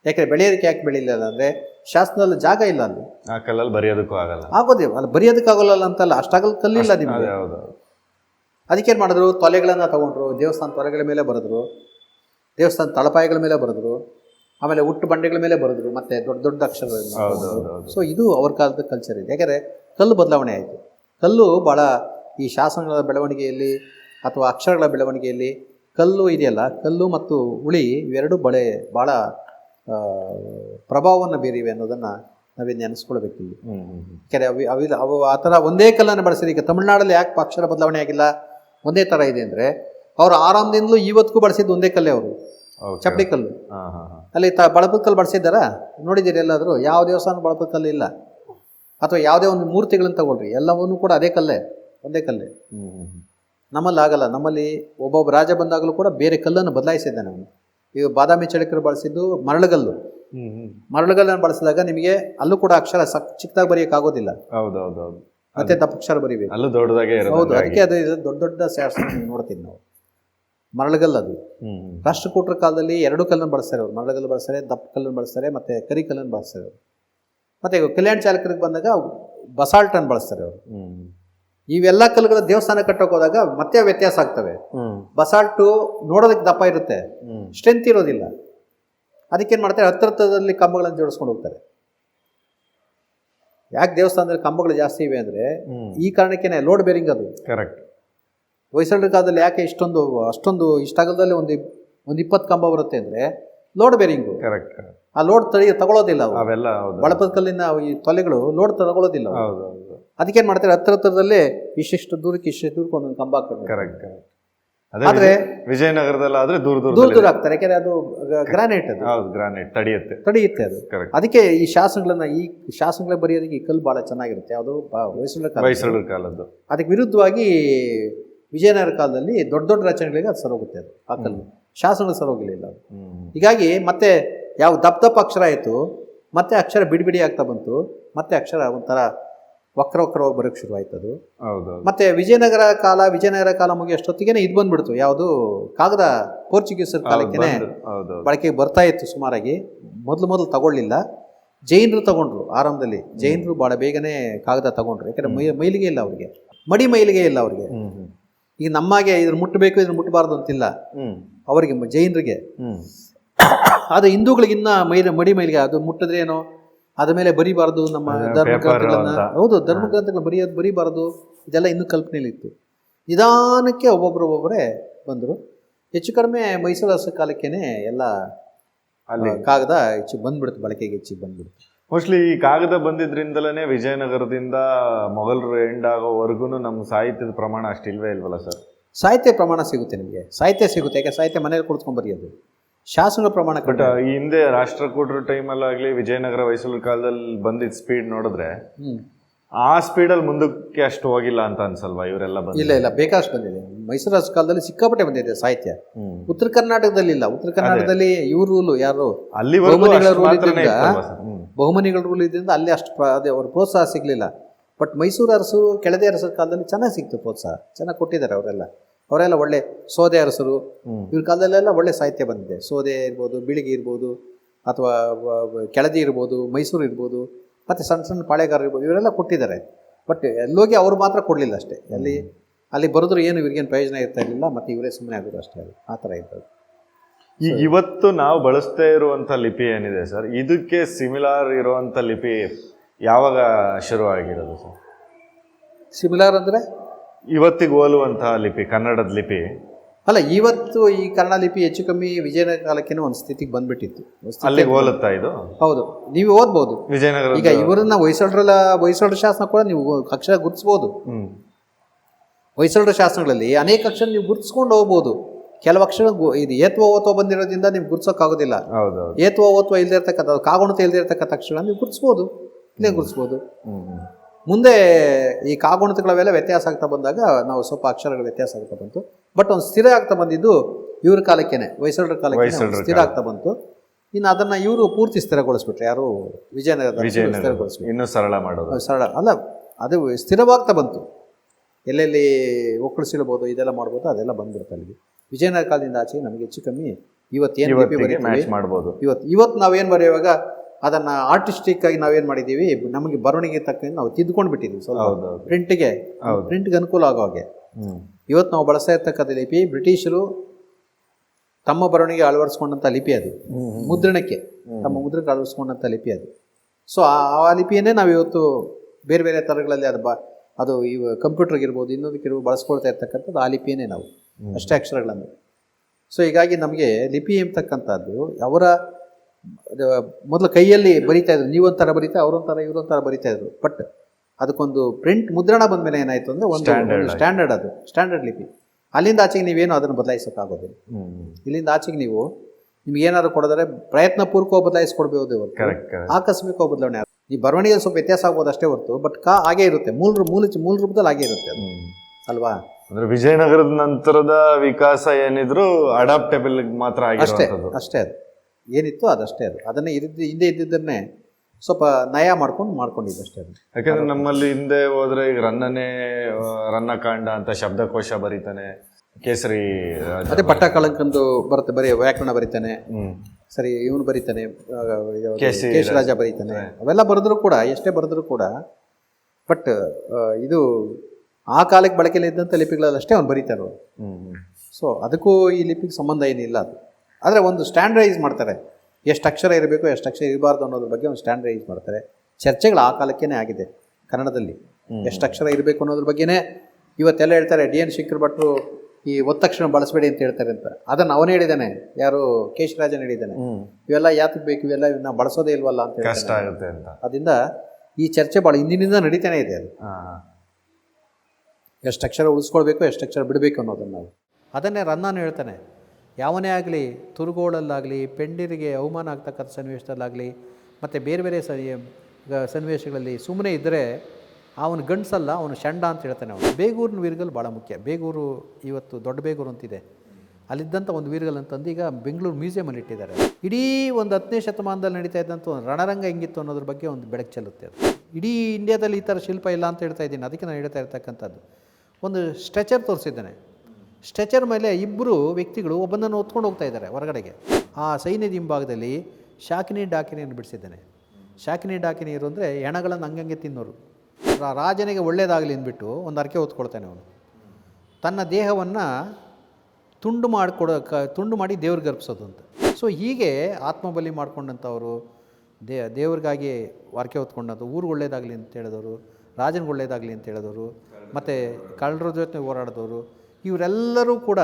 A: ಯಾಕೆಂದರೆ ಬೆಳೆಯೋದಕ್ಕೆ ಯಾಕೆ ಬೆಳೆಯಲಿಲ್ಲ ಅಂದರೆ ಶಾಸನದಲ್ಲಿ ಜಾಗ ಇಲ್ಲ ಅಲ್ಲಿ.
B: ಆ ಕಲ್ಲಲ್ಲಿ ಬರೆಯೋದಕ್ಕೂ ಆಗಲ್ಲ.
A: ಆಗೋದೇ ಅಲ್ಲಿ ಬರೆಯೋದಕ್ಕಾಗಲ್ಲ ಅಂತಲ್ಲ ಅಷ್ಟಾಗಲ್ಲ ಕಲ್ಲಿಲ್ಲ ನಿಮಗೆ. ಅದಕ್ಕೇನು ಮಾಡಿದ್ರು? ತೊಲೆಗಳನ್ನು ತಗೊಂಡ್ರು ದೇವಸ್ಥಾನ ತೊಲೆಗಳ ಮೇಲೆ ಬರೆದ್ರು. ದೇವಸ್ಥಾನ ತಳಪಾಯಗಳ ಮೇಲೆ ಬರೆದ್ರು. ಆಮೇಲೆ ಹುಟ್ಟು ಬಂಡೆಗಳ ಮೇಲೆ ಬರೆದ್ರು ಮತ್ತೆ ದೊಡ್ಡ ದೊಡ್ಡ
B: ಅಕ್ಷರಗಳು
A: ಸೊ ಇದು ಅವ್ರ ಕಾಲದ ಕಲ್ಚರ್ ಇದೆ. ಯಾಕಂದರೆ ಕಲ್ಲು ಬದಲಾವಣೆ ಆಯಿತು. ಕಲ್ಲು ಭಾಳ ಈ ಶಾಸನಗಳ ಬೆಳವಣಿಗೆಯಲ್ಲಿ ಅಥವಾ ಅಕ್ಷರಗಳ ಬೆಳವಣಿಗೆಯಲ್ಲಿ ಕಲ್ಲು ಇದೆಯಲ್ಲ ಕಲ್ಲು ಮತ್ತು ಉಳಿ ಇವೆರಡೂ ಬಳೆ ಭಾಳ ಪ್ರಭಾವವನ್ನು ಬೀರಿವೆ ಅನ್ನೋದನ್ನು ನಾವಿನ್ನು ನೆನೆಸ್ಕೊಳ್ಬೇಕು ಇಲ್ಲಿ.
B: ಹ್ಮ್ ಹ್ಮ್ ಹ್ಮ್.
A: ಯಾಕಂದರೆ ಅವು ಅವಿಲ್ಲ ಅವು ಆ ಥರ ಒಂದೇ ಕಲ್ಲನ್ನು ಬಳಸಿದ್ರೆ ಈಗ ತಮಿಳ್ನಾಡಲ್ಲಿ ಯಾಕೆ ಅಕ್ಷರ ಬದಲಾವಣೆ ಆಗಿಲ್ಲ? ಒಂದೇ ಥರ ಇದೆ ಅಂದರೆ ಅವರು ಆರಾಮದಿಂದಲೂ ಇವತ್ತಿಗೂ ಬಳಸಿದ್ದು ಒಂದೇ ಕಲ್ಲೇ ಅವರು. ಚಪ್ಪಡಿ ಕಲ್ಲು. ಅಲ್ಲಿ ತ ಬಳಪದ ಕಲ್ಲು ಬಳಸಿದ್ದಾರಾ? ನೋಡಿದ್ದೀರಿ ಎಲ್ಲಾದರೂ? ಯಾವ ದೇವಸ್ಥಾನ ಬಳಪದ ಕಲ್ಲು ಇಲ್ಲ? ಅಥವಾ ಯಾವುದೇ ಒಂದು ಮೂರ್ತಿಗಳನ್ನು ತಗೊಳ್ರಿ. ಎಲ್ಲವನ್ನೂ ಕೂಡ ಅದೇ ಕಲ್ಲೇ ಒಂದೇ ಕಲ್ಲೇ.
B: ಹ್ಮ್ ಹ್ಮ್ ಹ್ಮ್.
A: ನಮ್ಮಲ್ಲಿ ಆಗಲ್ಲ. ನಮ್ಮಲ್ಲಿ ಒಬ್ಬೊಬ್ಬ ರಾಜ ಬಂದಾಗಲೂ ಕೂಡ ಬೇರೆ ಕಲ್ಲನ್ನು ಬದಲಾಯಿಸಿದ್ದಾನೆ ಅವನು. ಈಗ ಬಾದಾಮಿ ಚಳಕರು ಬಳಸಿದ್ದು ಮರಳುಗಲ್ಲು.
B: ಹ್ಮ್ ಹ್ಮ್.
A: ಮರಳುಗಲ್ಲನ್ನು ಬಳಸಿದಾಗ ನಿಮಗೆ ಅಲ್ಲೂ ಕೂಡ ಅಕ್ಷರ ಸಕ್ ಚಿಕ್ಕದಾಗಿ ಬರೆಯೋಕ್ಕಾಗೋದಿಲ್ಲ
B: ಆಗೋದಿಲ್ಲ. ಹೌದು
A: ಮತ್ತೆ ದಪ್ಪ ಅಕ್ಷರ ಬರೀಬೇಕು.
B: ಅಲ್ಲೂ ದೊಡ್ಡದಾಗೆ
A: ಹೌದು. ಅದಕ್ಕೆ ಅದು ದೊಡ್ಡ ದೊಡ್ಡ ಶಾಸ್ತ್ರ ನೋಡ್ತೀವಿ ನಾವು. ಮರಳುಗಲ್ಲು ಅದು. ರಾಷ್ಟ್ರಕೂಟರ ಕಾಲದಲ್ಲಿ ಎರಡು ಕಲ್ಲನ್ನು ಬಳಸ್ತಾರೆ ಅವರು. ಮರಳುಗಲ್ಲು ಬಳಸ್ತಾರೆ ದಪ್ಪ ಕಲ್ಲನ್ನು ಬಳಸ್ತಾರೆ ಮತ್ತು ಕರಿ ಕಲ್ಲನ್ನು ಬಳಸ್ತಾರೆ ಅವರು. ಮತ್ತು ಕಲ್ಯಾಣ ಚಾಲಕರಿಗೆ ಬಂದಾಗ ಬಸಾಲ್ಟನ್ನು ಬಳಸ್ತಾರೆ ಅವರು. ಇವೆಲ್ಲ ಕಲ್ಲುಗಳ ದೇವಸ್ಥಾನ ಕಟ್ಟೋಕೆ ಹೋದಾಗ ಮತ್ತೆ ವ್ಯತ್ಯಾಸ ಆಗ್ತವೆ. ಬಸಾಲ್ಟು ನೋಡೋದಕ್ಕೆ ದಪ್ಪ ಇರುತ್ತೆ. ಸ್ಟ್ರೆಂತ್ ಇರೋದಿಲ್ಲ. ಅದಕ್ಕೇನು ಮಾಡ್ತಾರೆ? ಹತ್ರ ಹತ್ರದಲ್ಲಿ ಕಂಬಗಳನ್ನು ಜೋಡಿಸ್ಕೊಂಡು ಹೋಗ್ತಾರೆ. ಯಾಕೆ ದೇವಸ್ಥಾನದಲ್ಲಿ ಕಂಬಗಳು ಜಾಸ್ತಿ ಇವೆ ಅಂದರೆ ಈ ಕಾರಣಕ್ಕೇನೆ ಲೋಡ್ ಬೇರಿಂಗ್ ಅದು.
B: ಕರೆಕ್ಟ್
A: ಹೊಯ್ಸಳರ ಕಾಲದಲ್ಲಿ ಯಾಕೆ ಇಷ್ಟೊಂದು ಅಷ್ಟೊಂದು ಇಷ್ಟಾಗಲದಲ್ಲಿ ಒಂದು ಒಂದು ಇಪ್ಪತ್ತು ಕಂಬ ಬರುತ್ತೆ ಅಂದರೆ ಲೋಡ್ ಬೇರಿಂಗು
B: ಕರೆಕ್ಟ್
A: ಆ ಲೋಡ್ ತಳಿ ತಗೊಳ್ಳೋದಿಲ್ಲ ಅವು
B: ಅವೆಲ್ಲ
A: ಬಳಪದ ಕಲ್ಲಿನ ಈ ತೊಲೆಗಳು ಲೋಡ್ ತಗೊಳ್ಳೋದಿಲ್ಲ ಅದಕ್ಕೇನು ಮಾಡ್ತಾರೆ? ಹತ್ರ ಹತ್ರದಲ್ಲೇ ಇಷ್ಟಿಷ್ಟು ದೂರಕ್ಕೆ ಇಷ್ಟು ದೂರಕ್ಕೆ ಒಂದೊಂದು ಕಂಬ ಹಾಕೊಂಡು
B: ಕರೆಕ್ಟ್
A: ಆದ್ರೆ
B: ವಿಜಯ- ವಿಜಯನಗರದಲ್ಲಿ ಆದ್ರೆ ದೂರ
A: ದೂರ
B: ದೂರದಲ್ಲಿ
A: ದೂರ ಆಗ್ತಾರೆ. ಯಾಕೆಂದರೆ ಅದು ಗ್ರಾನೈಟ್ ಅದು.
B: ಹೌದು ಗ್ರಾನೈಟ್ ತಡಿಯುತ್ತೆ.
A: ತಡೆಯುತ್ತೆ ಅದು.
B: ಕರೆಕ್ಟ್
A: ಅದಕ್ಕೆ ಈ ಶಾಸನಗಳನ್ನ ಈ ಶಾಸನಗಳ ಬರೆಯೋದಕ್ಕೆ ಈ ಕಲ್ಲು ಭಾಳ ಚೆನ್ನಾಗಿರುತ್ತೆ. ಅದು ಹೊಯ್ಸಳರ ಕಾಲ
B: ಹೊಯ್ಸಳರ ಕಾಲದ್ದು.
A: ಅದಕ್ಕೆ ವಿರುದ್ಧವಾಗಿ ವಿಜಯನಗರ ಕಾಲದಲ್ಲಿ ದೊಡ್ಡ ದೊಡ್ಡ ರಚನೆಗಳಿಗೆ ಅದು ಸರೋಗುತ್ತೆ ಅದು ಆ ಕಲ್ಲು. ಶಾಸನ ಸರೋಗಿಲ್ಲ ಅದು. ಹೀಗಾಗಿ ಮತ್ತೆ ಯಾವ ದಪ್ಪ ದಪ್ಪ ಅಕ್ಷರ ಆಯಿತು ಮತ್ತೆ ಅಕ್ಷರ ಬಿಡಿ ಬಿಡಿ ಆಗ್ತಾ ಬಂತು ಮತ್ತೆ ಅಕ್ಷರ ಒಂಥರ ವಕ್ರ ವಕ್ರವಾಗಿ ಬರೋಕ್ಕೆ ಶುರುವಾಯ್ತು ಅದು. ಮತ್ತೆ ವಿಜಯನಗರ ಕಾಲ ವಿಜಯನಗರ ಕಾಲ ಮುಗಿಯೋಷ್ಟೊತ್ತಿಗೆ ಇದು ಬಂದ್ಬಿಡ್ತು. ಯಾವುದು? ಕಾಗದ ಪೋರ್ಚುಗೀಸರ ಕಾಲಕ್ಕೆ ಬಳಕೆಗೆ ಬರ್ತಾ ಇತ್ತು ಸುಮಾರಾಗಿ. ಮೊದಲು ಮೊದಲು ತಗೊಳ್ಳಿಲ್ಲ ಜೈನರು ತಗೊಂಡ್ರು ಆರಂಭದಲ್ಲಿ. ಜೈನರು ಭಾಳ ಬೇಗನೆ ಕಾಗದ ತಗೊಂಡ್ರು. ಯಾಕಂದ್ರೆ ಮೈ ಮೈಲಿಗೆ ಇಲ್ಲ ಅವ್ರಿಗೆ. ಮಡಿ ಮೈಲಿಗೆ ಇಲ್ಲ ಅವ್ರಿಗೆ. ಈಗ ನಮ್ಮಾಗೆ ಇದ್ರ ಮುಟ್ಟಬೇಕು ಇದ್ರ ಮುಟ್ಟಬಾರ್ದು ಅಂತಿಲ್ಲ. ಅವರಿಗೆ ಜೈನರಿಗೆ. ಆದ್ರೆ ಹಿಂದೂಗಳಿಗಿನ್ನ ಮೈ ಮಡಿ ಮೈಲಿಗೆ ಅದು ಮುಟ್ಟಿದ್ರೆ ಏನೋ? ಅದ ಮೇಲೆ ಬರಿಬಾರ್ದು ನಮ್ಮ ಧರ್ಮ ಗ್ರಂಥಗಳನ್ನ. ಹೌದು ಧರ್ಮ ಗ್ರಂಥಗಳನ್ನ ಬರೆಯೋದು ಬರಿಬಾರ್ದು. ಇದೆಲ್ಲ ಇನ್ನೂ ಕಲ್ಪನೆಯಲ್ಲಿತ್ತು ನಿಧಾನಕ್ಕೆ ಒಬ್ಬೊಬ್ರು ಒಬ್ಬೊಬ್ಬರೇ ಬಂದರು. ಹೆಚ್ಚು ಕಡಿಮೆ ಮೈಸೂರು ಕಾಲಕ್ಕೇನೆ ಎಲ್ಲ
B: ಅಲ್ಲಿ.
A: ಕಾಗದ ಹೆಚ್ಚು ಬಂದ್ಬಿಡುತ್ತೆ ಬಳಕೆಗೆ ಹೆಚ್ಚಿಗೆ ಬಂದ್ಬಿಡುತ್ತೆ.
B: ಮೋಸ್ಟ್ಲಿ ಈ ಕಾಗದ ಬಂದಿದ್ರಿಂದಲೇ ವಿಜಯನಗರದಿಂದ ಮೊಘಲರು ಎಂಡ್ ಆಗೋವರೆಗೂ ನಮ್ಮ ಸಾಹಿತ್ಯದ ಪ್ರಮಾಣ ಅಷ್ಟಿಲ್ವೇ ಇಲ್ವಲ್ಲ ಸರ್
A: ಸಾಹಿತ್ಯ ಪ್ರಮಾಣ ಸಿಗುತ್ತೆ ನಿಮಗೆ. ಸಾಹಿತ್ಯ ಸಿಗುತ್ತೆ. ಯಾಕೆ? ಸಾಹಿತ್ಯ ಮನೇಲಿ ಕುಳಿತ್ಕೊಂಡು ಬರೆಯೋದು. ಶಾಸನ ಪ್ರಮಾಣ
B: ಬಟ್ ಈ ಹಿಂದೆ ರಾಷ್ಟ್ರಕೂಟರ ಟೈಮಲ್ಲಾಗಲಿ ವಿಜಯನಗರ ಹೊಯ್ಸಳರ ಕಾಲದಲ್ಲಿ ಬಂದಿದ್ದ ಸ್ಪೀಡ್ ನೋಡಿದ್ರೆ ಆ ಸ್ಪೀಡಲ್ಲಿ ಮುಂದಕ್ಕೆ ಅಷ್ಟು ಹೋಗಿಲ್ಲ ಅಂತ ಅನ್ಸಲ್ವಾ ಇವರೆಲ್ಲ ಬಂದು?
A: ಇಲ್ಲ ಇಲ್ಲ. ಬೇಕಾಷ್ಟು ಬಂದಿದೆ. ಮೈಸೂರು ರಾಜ ಕಾಲದಲ್ಲಿ ಸಿಕ್ಕಾಪಟ್ಟೆ ಬಂದಿದೆ ಸಾಹಿತ್ಯ. ಉತ್ತರ ಕರ್ನಾಟಕದಲ್ಲಿ ಇಲ್ಲ ಉತ್ತರ ಕರ್ನಾಟಕದಲ್ಲಿ ಇವ್ರ ರೂಲು ಯಾರು?
B: ಅಲ್ಲಿವರೆಗೂ
A: ಬಹುಮನಿಗಳ ಇದ್ರಿಂದ- ರೂಲ್ ಇದ್ದರಿಂದ ಅಲ್ಲಿ ಅಷ್ಟು ಪ್ರ- ಅದೇ ಅವ್ರ ಪ್ರೋತ್ಸಾಹ ಸಿಗಲಿಲ್ಲ. ಬಟ್ ಮೈಸೂರು ಅರಸರು ಕೆಳದಿ ಅರಸರ ಕಾಲದಲ್ಲಿ ಚೆನ್ನಾಗಿ ಸಿಕ್ತು ಪ್ರೋತ್ಸಾಹ. ಚೆನ್ನಾಗಿ ಕೊಟ್ಟಿದ್ದಾರೆ ಅವರೆಲ್ಲ. ಅವರೆಲ್ಲ ಒಳ್ಳೆ ಸೋದೆ ಅರಸರು. ಇವ್ರ ಕಾಲದಲ್ಲೆಲ್ಲ ಒಳ್ಳೆ ಸಾಹಿತ್ಯ ಬಂದಿದೆ. ಸೋದೆ ಇರ್ಬೋದು ಬಿಳಿಗಿ ಇರ್ಬೋದು ಅಥವಾ ಕೆಳದಿ ಇರ್ಬೋದು ಮೈಸೂರು ಇರ್ಬೋದು ಮತ್ತು ಸಣ್ಣ ಸಣ್ಣ ಪಾಳೆಗಾರರು ಇರ್ಬೋದು ಇವರೆಲ್ಲ ಕೊಟ್ಟಿದ್ದಾರೆ. ಬಟ್ ಎಲ್ಲೋಗಿ ಅವ್ರು ಮಾತ್ರ ಕೊಡಲಿಲ್ಲ ಅಷ್ಟೇ. ಅಲ್ಲಿ ಅಲ್ಲಿ ಬರೆದ್ರು ಏನು ಇವ್ರಿಗೇನು ಪ್ರಯೋಜನ ಇರ್ತಾ ಇರಲಿಲ್ಲ ಮತ್ತು ಇವರೇ ಸುಮ್ಮನೆ ಆಗೋದು ಅಷ್ಟೇ ಅದು. ಆ ಥರ ಇದ್ದದ್ದು.
B: ಈಗ ಇವತ್ತು ನಾವು ಬಳಸ್ತಾ ಇರುವಂಥ ಲಿಪಿ ಏನಿದೆ ಸರ್? ಇದಕ್ಕೆ ಸಿಮಿಲಾರ್ ಇರುವಂಥ ಲಿಪಿ ಯಾವಾಗ ಶುರು ಆಗಿರೋದು ಸರ್?
A: ಸಿಮಿಲಾರ್ ಅಂದರೆ?
B: ಇವತ್ತಿಗೆ ಹೋಲುವಂತಹ ಲಿಪಿ ಕನ್ನಡದ ಲಿಪಿ.
A: ಅಲ್ಲ ಇವತ್ತು ಈ ಕನ್ನಡ ಲಿಪಿ ಹೆಚ್ಚು ಕಮ್ಮಿ ವಿಜಯನಗರ ಕಾಲಕ್ಕೇನೆ ಒಂದು ಸ್ಥಿತಿಗೆ ಬಂದ್ಬಿಟ್ಟಿತ್ತು.
B: ಅಲ್ಲಿಗೆ ಹೋಲುತ್ತಾ ಇದು?
A: ಹೌದು. ನೀವು ಓದ್ಬೋದು.
B: ವಿಜಯನಗರ
A: ಈಗ ಇವರನ್ನ ಹೊಯ್ಸಳರಲ್ಲ ಹೊಯ್ಸಳರ ಶಾಸನ ಕೂಡ ನೀವು ಅಕ್ಷರ ಗುರುತಿಸ್ಬೋದು.
B: ಹ್ಞೂ
A: ಹೊಯ್ಸಳರ ಶಾಸನಗಳಲ್ಲಿ ಅನೇಕ ಅಕ್ಷರ ನೀವು ಗುರುತಿಸ್ಕೊಂಡು ಹೋಗ್ಬೋದು. ಕೆಲವು ಅಕ್ಷರ ಇದು ಏತ್ವ ಓತ್ವ ಬಂದಿರೋದ್ರಿಂದ ನೀವು ಗುರ್ಸೋಕ್ಕಾಗೋದಿಲ್ಲ. ಏತ್ವ ಓತ್ವ ಇಲ್ದಿರ್ತಕ್ಕಂಥ ಕಾಗುಣಿತ ಇಲ್ಲದೆ ಇರ್ತಕ್ಕಂಥ ಅಕ್ಷರ ನೀವು ಗುರ್ಸ್ಬೋದು. ಇಲ್ಲೇ
B: ಹ್ಮ್.
A: ಮುಂದೆ ಈ ಕಾಗುಣಿತಗಳವೆಲ್ಲ ವ್ಯತ್ಯಾಸ ಆಗ್ತಾ ಬಂದಾಗ ನಾವು ಸ್ವಲ್ಪ ಅಕ್ಷರಗಳ ವ್ಯತ್ಯಾಸ ಆಗ್ತಾ ಬಂತು. ಬಟ್ ಒಂದು ಸ್ಥಿರ ಆಗ್ತಾ ಬಂದಿದ್ದು ಇವ್ರ ಕಾಲಕ್ಕೇನೆ ಹೊಯ್ಸಳರ ಕಾಲಕ್ಕೆ ಸ್ಥಿರ ಆಗ್ತಾ ಬಂತು. ಇನ್ನು ಅದನ್ನ ಇವರು ಪೂರ್ತಿ ಸ್ಥಿರಗೊಳಿಸ್ಬಿಟ್ರೆ. ಯಾರು
B: ವಿಜಯನಗರ
A: ಸ್ಥಿರಗೊಳಿಸ್ಬಿಟ್ರು.
B: ಇನ್ನೂ ಸರಳ ಮಾಡೋದು.
A: ಸರಳ. ಅಲ್ಲ ಅದು ಸ್ಥಿರವಾಗ್ತಾ ಬಂತು. ಎಲ್ಲೆಲ್ಲಿ ಒಕ್ಕಳಿಸಿಡ್ಬೋದು ಇದೆಲ್ಲ ಮಾಡ್ಬೋದು ಅದೆಲ್ಲ ಬಂದ್ಬಿಡ್ತು ಅಲ್ಲಿಗೆ. ವಿಜಯನಗರ ಕಾಲದಿಂದ ಆಚೆ ನಮಗೆ ಹೆಚ್ಚು ಕಮ್ಮಿ ಇವತ್ತೇನು
B: ಮ್ಯಾಚ್ ಮಾಡ್ಬೋದು.
A: ಇವತ್ತು ಇವತ್ತು ನಾವೇನು ಬರೆಯುವಾಗ ಅದನ್ನು ಆರ್ಟಿಸ್ಟಿಕ್ ಆಗಿ ನಾವೇನು ಮಾಡಿದ್ದೀವಿ ನಮಗೆ ಬರವಣಿಗೆ ತಕ್ಕಂಗೆ ನಾವು ತಿದ್ದುಕೊಂಡು ಬಿಟ್ಟಿದ್ದೀವಿ ಸ್ವಲ್ಪ ಪ್ರಿಂಟ್ಗೆ. ಪ್ರಿಂಟ್ಗೆ ಅನುಕೂಲ ಆಗೋ ಹಾಗೆ. ಇವತ್ತು ನಾವು ಬಳಸ್ತಾ ಇರ್ತಕ್ಕಂಥ ಲಿಪಿ ಬ್ರಿಟಿಷರು ತಮ್ಮ ಬರವಣಿಗೆ ಅಳವಡಿಸ್ಕೊಂಡಂಥ ಲಿಪಿ ಅದು. ಮುದ್ರಣಕ್ಕೆ ತಮ್ಮ ಮುದ್ರಣಕ್ಕೆ ಅಳವಡಿಸ್ಕೊಂಡಂಥ ಲಿಪಿ ಅದು. ಸೊ ಆ ಆ ಲಿಪಿಯನ್ನೇ ನಾವು ಇವತ್ತು ಬೇರೆ ಬೇರೆ ಥರಗಳಲ್ಲಿ ಅದು ಬ ಅದು ಇವ ಕಂಪ್ಯೂಟರ್ಗಿರ್ಬೋದು ಇನ್ನೊಂದಕ್ಕಿರ್ಬೋದು ಬಳಸ್ಕೊಳ್ತಾ ಇರ್ತಕ್ಕಂಥದ್ದು ಆ ಲಿಪಿಯನ್ನೇ ನಾವು. ಅಷ್ಟೇ ಅಕ್ಷರಗಳನ್ನು ಸೊ ಹೀಗಾಗಿ ನಮಗೆ ಲಿಪಿ ಎಂಬತಕ್ಕಂಥದ್ದು ಅವರ ಮೊದಲು ಕೈಯಲ್ಲಿ ಬರಿತಾ ಇದ್ರು. ನೀವೊಂಥರ ಬರಿತಾ ಅವರೊಂಥರ ಇವರೊಂಥರ ಬರಿತಾ ಇದ್ರು. ಬಟ್ ಅದಕ್ಕೊಂದು ಪ್ರಿಂಟ್ ಮುದ್ರಣ ಬಂದ ಮೇಲೆ ಏನಾಯಿತು ಅಂದರೆ ಒಂದು ಸ್ಟ್ಯಾಂಡರ್ಡ್ ಅದು. ಸ್ಟ್ಯಾಂಡರ್ಡ್ ಲಿಪಿ. ಅಲ್ಲಿಂದ ಆಚೆಗೆ ನೀವೇನು ಅದನ್ನು ಬದಲಾಯಿಸೋಕ್ಕಾಗೋದಿಲ್ಲ. ಇಲ್ಲಿಂದ ಆಚೆಗೆ ನೀವು ನಿಮ್ಗೆ ಏನಾದ್ರು ಕೊಡಿದ್ರೆ ಪ್ರಯತ್ನ ಪೂರ್ವಕವಾಗಿ ಬದಲಾಯಿಸ್ಕೊಡ್ಬೋದು
B: ಇವರು
A: ಆಕಸ್ಮಿಕ ಬದಲಾವಣೆ. ಈ ಬರವಣಿಗೆ ಸ್ವಲ್ಪ ವ್ಯತ್ಯಾಸ ಆಗ್ಬೋದು ಅಷ್ಟೇ ಹೊರತು ಬಟ್ ಕಾ ಹಾಗೇ ಇರುತ್ತೆ. ಮೂಲ ಮೂಲ ಮೂಲ ರೂಪದಲ್ಲಿ ಹಾಗೇ ಇರುತ್ತೆ ಅದು. ಅಲ್ವಾ?
B: ಅಂದ್ರೆ ವಿಜಯನಗರದ ನಂತರದ ವಿಕಾಸ ಏನಿದ್ರು ಅಡಾಪ್ಟೇಬಲ್ ಮಾತ್ರ
A: ಅಷ್ಟೇ ಅಷ್ಟೇ ಅದು. ಏನಿತ್ತು ಅದಷ್ಟೇ ಅದು. ಅದನ್ನೇ ಇರಿದ್ದು ಹಿಂದೆ ಇದ್ದಿದ್ದನ್ನೇ ಸ್ವಲ್ಪ ನಯ ಮಾಡ್ಕೊಂಡು ಮಾಡ್ಕೊಂಡಿದ್ದು ಅಷ್ಟೇ ಅದು.
B: ಯಾಕಂದ್ರೆ ನಮ್ಮಲ್ಲಿ ಹಿಂದೆ ಹೋದ್ರೆ ಈಗ ರನ್ನನೇ ರನ್ನ ರನ್ನಕಾಂಡ ಅಂತ ಶಬ್ದಕೋಶ ಬರೀತಾನೆ ಕೇಸರಿ.
A: ಅದೇ ಪಟ್ಟ ಕಳಂಕಂದು ಬರುತ್ತೆ ಬರೀ ವ್ಯಾಕರಣ ಬರೀತಾನೆ ಸರಿ ಇವನು ಬರೀತಾನೆ? ಕೇಶರಾಜ ಬರೀತಾನೆ ಅವೆಲ್ಲ ಬರೆದ್ರು ಕೂಡ ಎಷ್ಟೇ ಬರೆದ್ರು ಕೂಡ ಬಟ್ ಇದು ಆ ಕಾಲಕ್ಕೆ ಬಳಕೆಯಲ್ಲಿ ಇದ್ದಂಥ ಲಿಪಿಗಳಲ್ಲಿ ಅಷ್ಟೇ ಅವ್ನು.
B: ಹ್ಮ್ ಹ್ಮ್.
A: ಸೊ ಅದಕ್ಕೂ ಈ ಲಿಪಿಗೆ ಸಂಬಂಧ ಏನಿಲ್ಲ ಅದು. ಆದರೆ ಒಂದು ಸ್ಟ್ಯಾಂಡರ್ಡೈಸ್ ಮಾಡ್ತಾರೆ. ಎಷ್ಟು ಅಕ್ಷರ ಇರಬೇಕು ಎಷ್ಟು ಅಕ್ಷರ ಇರಬಾರ್ದು ಅನ್ನೋದ್ರ ಬಗ್ಗೆ ಒಂದು ಸ್ಟ್ಯಾಂಡರ್ಡೈಸ್ ಮಾಡ್ತಾರೆ. ಚರ್ಚೆಗಳು ಆ ಕಾಲಕ್ಕೇ ಆಗಿದೆ ಕನ್ನಡದಲ್ಲಿ. ಎಷ್ಟು ಅಕ್ಷರ ಇರಬೇಕು ಅನ್ನೋದ್ರ ಬಗ್ಗೆನೇ ಇವತ್ತೆಲ್ಲ ಹೇಳ್ತಾರೆ ಡಿ ಎನ್ ಶಂಕರ್ ಭಟ್ರು ಈ ಒತ್ತಕ್ಷರ ಬಳಸಬೇಡಿ ಅಂತ ಹೇಳ್ತಾರೆ ಅಂತ. ಅದನ್ನು ಅವನೇ ಹೇಳಿದ್ದಾನೆ ಯಾರು ಕೇಶರಾಜನ್ ಹೇಳಿದ್ದಾನೆ ಇವೆಲ್ಲ ಯಾತಕ್ಕೆ ಬೇಕು ಇವೆಲ್ಲ ಇವನ್ನ ಬಳಸೋದೇ ಇಲ್ವಲ್ಲ ಅಂತ.
B: ಕಷ್ಟ ಆಗುತ್ತೆ ಅಂತ.
A: ಅದರಿಂದ ಈ ಚರ್ಚೆ ಭಾಳ ಹಿಂದಿನಿಂದ ನಡೀತಾನೆ ಇದೆ ಅದು. ಎಷ್ಟು ಅಕ್ಷರ ಉಳಿಸ್ಕೊಳ್ಬೇಕು, ಎಷ್ಟು ಅಕ್ಷರ ಬಿಡಬೇಕು ಅನ್ನೋದನ್ನು ನಾವು. ಅದನ್ನೇ ರನ್ನಾನು ಹೇಳ್ತಾನೆ. ಯಾವನೇ ಆಗಲಿ, ತುರುಗೋಳಲ್ಲಾಗಲಿ, ಪೆಂಡಿರಿಗೆ ಅವಮಾನ ಆಗ್ತಕ್ಕಂಥ ಸನ್ನಿವೇಶದಲ್ಲಾಗಲಿ, ಮತ್ತು ಬೇರೆ ಬೇರೆ ಸ ಸನ್ನಿವೇಶಗಳಲ್ಲಿ ಸುಮ್ಮನೆ ಇದ್ದರೆ ಅವನು ಗಂಡಸಲ್ಲ, ಅವನು ಶಂಡ ಅಂತ ಹೇಳ್ತಾನೆ ಅವನು. ಬೇಗೂರಿನ ವೀರ್ಗಲ್ ಭಾಳ ಮುಖ್ಯ. ಬೇಗೂರು ಇವತ್ತು ದೊಡ್ಡ ಬೇಗೂರು ಅಂತಿದೆ. ಅಲ್ಲಿದ್ದಂಥ ಒಂದು ವೀರ್ಗಲ್ ಅಂತಂದು ಈಗ ಬೆಂಗಳೂರು ಮ್ಯೂಸಿಯಮಲ್ಲಿ ಇಟ್ಟಿದ್ದಾರೆ. ಇಡೀ ಒಂದು ಹತ್ತನೇ ಶತಮಾನದಲ್ಲಿ ನಡೀತಾ ಇದ್ದಂಥ ಒಂದು ರಣರಂಗ ಹೆಂಗಿತ್ತು ಅನ್ನೋದ್ರ ಬಗ್ಗೆ ಒಂದು ಬೆಳಕು ಚೆಲ್ಲುತ್ತೆ ಅದು. ಇಡೀ ಇಂಡಿಯಾದಲ್ಲಿ ಈ ಥರ ಶಿಲ್ಪ ಇಲ್ಲ ಅಂತ ಹೇಳ್ತಾ ಇದ್ದೀನಿ. ಅದಕ್ಕೆ ನಾನು ಹೇಳ್ತಾ ಇರ್ತಕ್ಕಂಥದ್ದು. ಒಂದು ಸ್ಟ್ರೆಚರ್ ತೋರಿಸಿದ್ದಾನೆ. ಸ್ಟ್ರೆಚರ್ ಮೇಲೆ ಇಬ್ಬರು ವ್ಯಕ್ತಿಗಳು ಒಬ್ಬನನ್ನು ಹೊತ್ಕೊಂಡು ಹೋಗ್ತಾ ಇದ್ದಾರೆ ಹೊರಗಡೆಗೆ. ಆ ಸೈನ್ಯದ ಹಿಂಭಾಗದಲ್ಲಿ ಶಾಕಿನಿ ಡಾಕಿನಿಯನ್ನು ಬಿಡಿಸಿದ್ದಾನೆ. ಶಾಕಿನಿ ಡಾಕಿನಿಯರು ಅಂದರೆ ಹೆಣಗಳನ್ನು ಹಂಗಂಗೆ ತಿನ್ನೋರು. ರಾಜನಿಗೆ ಒಳ್ಳೇದಾಗಲಿ ಅಂದ್ಬಿಟ್ಟು ಒಂದು ಅರಕೆ ಹೊತ್ಕೊಳ್ತಾನೆ ಅವನು. ತನ್ನ ದೇಹವನ್ನು ತುಂಡು ಮಾಡಿಕೊಡೋ ತುಂಡು ಮಾಡಿ ದೇವ್ರಿಗೆ ಅರ್ಪಿಸೋದು ಅಂತ. ಸೊ ಹೀಗೆ ಆತ್ಮಬಲಿ ಮಾಡ್ಕೊಂಡಂಥವರು, ದೇ ದೇವ್ರಿಗಾಗಿ ವಾರ್ಕೆ ಹೊತ್ಕೊಂಡಂಥ ಊರಿಗೆ ಒಳ್ಳೇದಾಗಲಿ ಅಂತ ಹೇಳಿದವರು, ರಾಜನಿಗೆ ಒಳ್ಳೇದಾಗಲಿ ಅಂತ ಹೇಳಿದವರು ಮತ್ತು ಕಳ್ಳರ ಜೊತೆ ಹೋರಾಡಿದವರು, ಇವರೆಲ್ಲರೂ ಕೂಡ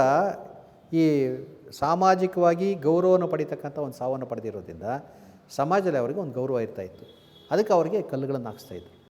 A: ಈ ಸಾಮಾಜಿಕವಾಗಿ ಗೌರವವನ್ನು ಪಡಿತಕ್ಕಂಥ ಒಂದು ಸಾವನ್ನು ಪಡೆದಿರೋದ್ರಿಂದ ಸಮಾಜದಲ್ಲಿ ಅವರಿಗೆ ಒಂದು ಗೌರವ ಇರ್ತಾಯಿತ್ತು ಅದಕ್ಕೆ ಅವರಿಗೆ ಕಲ್ಲುಗಳನ್ನು ಹಾಕ್ಸ್ತಾಯಿದ್ರು